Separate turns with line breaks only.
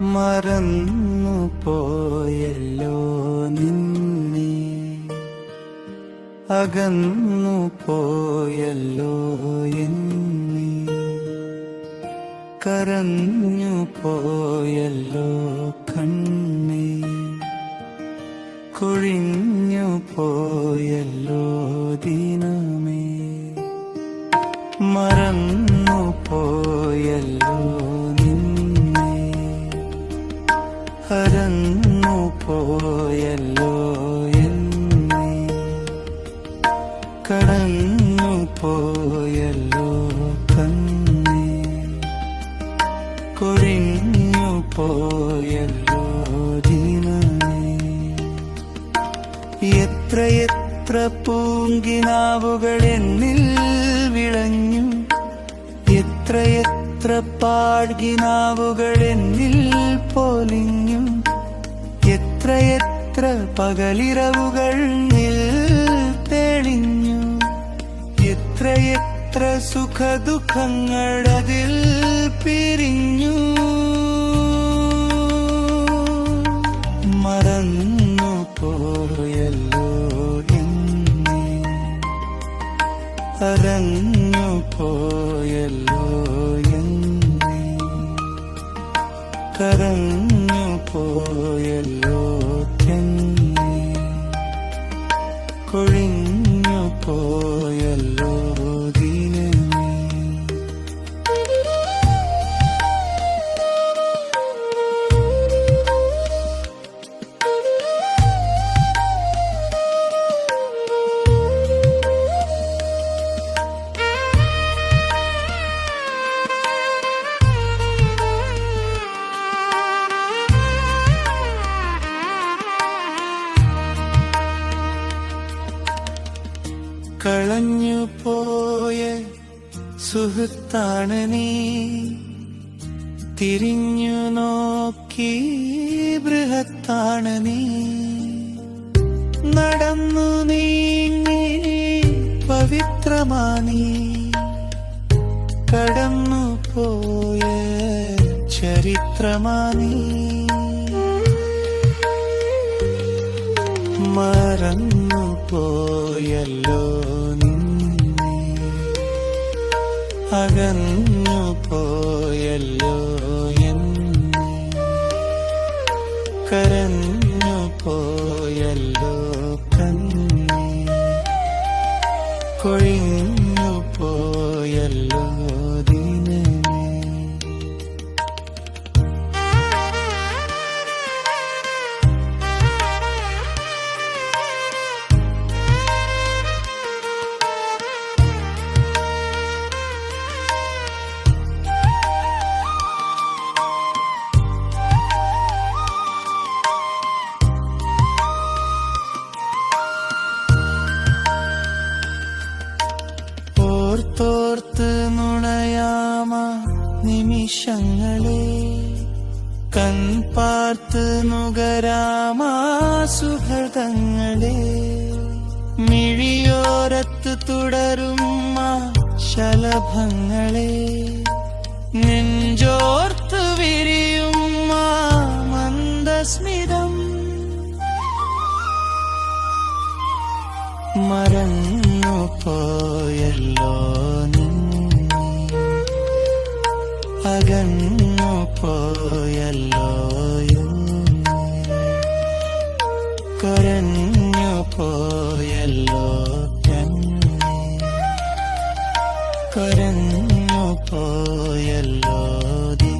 മറന്നു പോയല്ലോ നിന്നെ. അകന്നു പോയല്ലോ എന്നെ. കരഞ്ഞു പോയല്ലോ കണ്ണേ. കൊഴിഞ്ഞു പോയല്ലോ ദിനമേ. മറന്നു ഹരന്നു പോയല്ലോ എന്നെ. കടന്നു പോയല്ലോ കണ്ണേ കൊഴിഞ്ഞു പോയല്ലോ എത്രയെത്ര പൂങ്കിനാവുകൾ എന്നിൽ വിളഞ്ഞു. എത്രയെത്ര പാഴ്കിനാവുകൾ എന്നിൽ പൊലിഞ്ഞു. എത്രയെത്ര പകലിരവുകൾ തെളിഞ്ഞു. എത്രയെത്ര സുഖദുഃഖങ്ങൾ അതിൽ പിരിഞ്ഞു. മറന്നു പോയല്ലോ എന്നെ. അരഞ്ഞു പോയല്ലോ എന്നെ. കരഞ്ഞു പോയല്ലോ. കളഞ്ഞു പോയ സുഹൃത്താണ് നീ. തിരിഞ്ഞു നോക്കി ബൃഹത്താണ് നീ. നടന്നു നീങ്ങി പവിത്രമാനീ കടന്നു പോയ ചരിത്രമാനീ മറന്നു പോയല്ലോ നിന്നെ. അകന്നു പോയല്ലോ എന്നെ. കരഞ്ഞു പോയല്ലോ കന്നെ കൊഴിഞ്ഞു നുണയാമ നിമിഷങ്ങളെ കൺപാർത്ത് നുകരാമ സുഹൃതങ്ങളെ മിഴിയോരത്ത് തുടരും ശലഭങ്ങളെ നെഞ്ചോർത്ത് വിരിയും മന്ദസ്മിതം. മറന്നു പോയല്ലോ നിന്നെ അകന്നു പോയല്ലോയോ കരഞ്ഞു പോയല്ലോ കരഞ്ഞു പോയല്ലോ ദീ